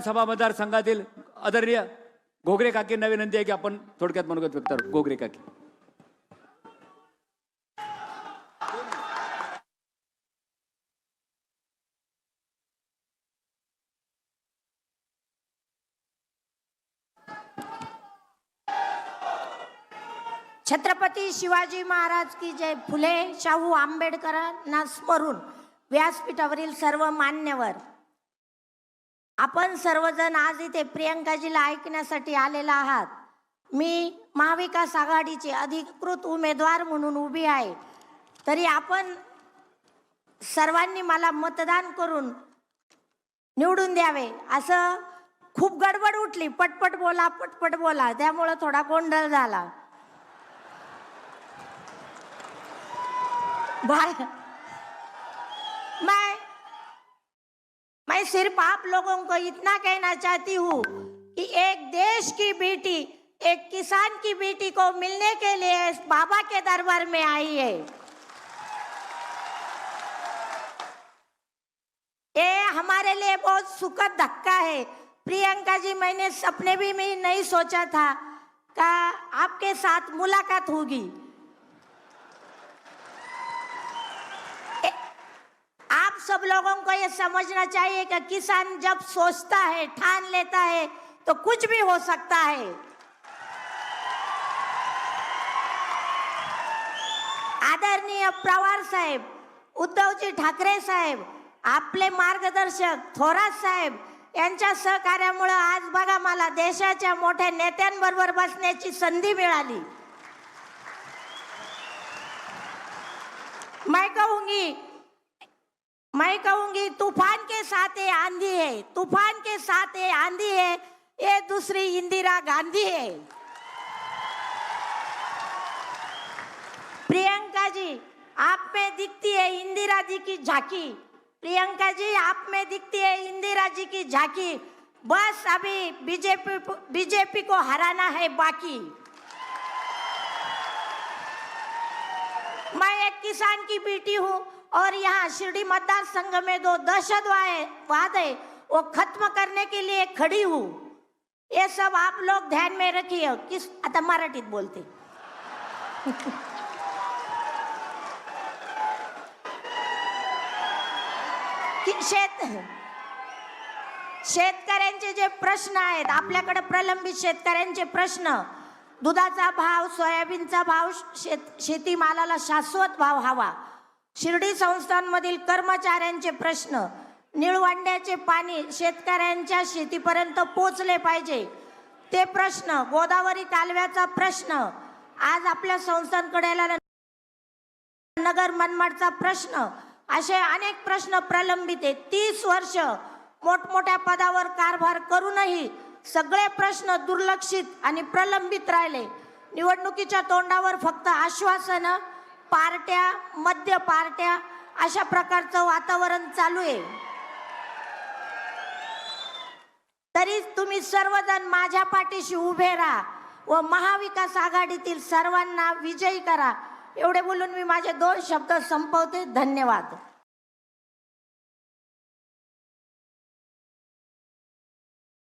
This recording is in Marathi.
विधानसभा मतदारसंघातील आदरणीय घोगरे काकींना विनंती आहे की आपण थोडक्यात मनोगत व्यक्त करू? घोगरे काकी. छत्रपती शिवाजी महाराज की जय. फुले शाहू आंबेडकरांना स्मरून व्यासपीठावरील सर्व मान्यवर आपण सर्वजण आज इथे प्रियंकाजीला ऐकण्यासाठी आलेला आहात. मी महाविकास आघाडीचे अधिकृत उमेदवार म्हणून उभी आहे. तरी आपण सर्वांनी मला मतदान करून निवडून द्यावे. असं खूप गडबड उठली. पटपट बोला पटपट बोला. त्यामुळं थोडा गोंधळ झाला. बाय मैं सिर्फ़ आप लोगों को इतना कहना चाहती हूँ कि एक देश की बेटी, एक किसान की बेटी को मिलने के लिए बाबा के दरबार में आई है। ये हमारे लिए बहुत सुखद धक्का है। प्रियंका जी, मैंने सपने भी में नहीं सोचा था का आपके साथ मुलाकात होगी। सब लोगों को ये समझना चाहिए कि किसान जब सोचता है ठान लेता है तो कुछ भी हो सकता है। आदरणीय पवार साहेब उद्धवजी ठाकरे साहेब आपले मार्गदर्शक थोरात साहेब यांच्या सहकार्यामुळे आज बघा मला देशाच्या मोठ्या नेत्यांबरोबर बसण्याची संधी मिळाली. मैं कहूंगी मैं कहूँगी, तूफ़ान के साथ ये आंधी है, तूफ़ान के साथ ये आंधी है, ये दूसरी इंदिरा गांधी है। प्रियंका जी, आप में दिखती है इंदिरा जी की झांकी। प्रियंका जी, आप में दिखती है इंदिरा जी की झांकी। बस अभी बीजेपी बीजेपी को हराना है बाकी। मैं एक किसान की बेटी हूँ और यहाँ शिरडी मतदार संघ में दो दहशतवाद है वो खत्म करने के लिए खड़ी हूँ। ये सब आप लोग ध्यान में रखिए। किस आता मराठीत बोलते। की शेत शेतकऱ्यांचे जे प्रश्न आहेत आपल्याकडे प्रलंबित शेतकऱ्यांचे प्रश्न दुधाचा भाव सोयाबीनचा भाव शेत शेतीमालाला शाश्वत भाव हवा. शिर्डी संस्थांमधील कर्मचाऱ्यांचे प्रश्न निळवंड्याचे पाणी शेतकऱ्यांच्या शेतीपर्यंत पोचले पाहिजे? ते प्रश्न गोदावरी कालव्याचा प्रश्न. आज आपल्या संस्थांकडे नगर मनमाडचा प्रश्न. असे अनेक प्रश्न प्रलंबित आहेत. तीस वर्ष मोठमोठ्या पदावर कारभार करूनही सगळे प्रश्न दुर्लक्षित आणि प्रलंबित राहिले. निवडणुकीच्या तोंडावर फक्त आश्वासनं पार्ट्या मध्य पार्ट्या अशा प्रकारचं वातावरण चालू आहे. तरी तुम्ही सर्वजण माझ्या पाठीशी उभे राहा व महाविकास आघाडीतील सर्वांना विजयी करा. एवढे बोलून मी माझे दोन शब्द संपवते. धन्यवाद.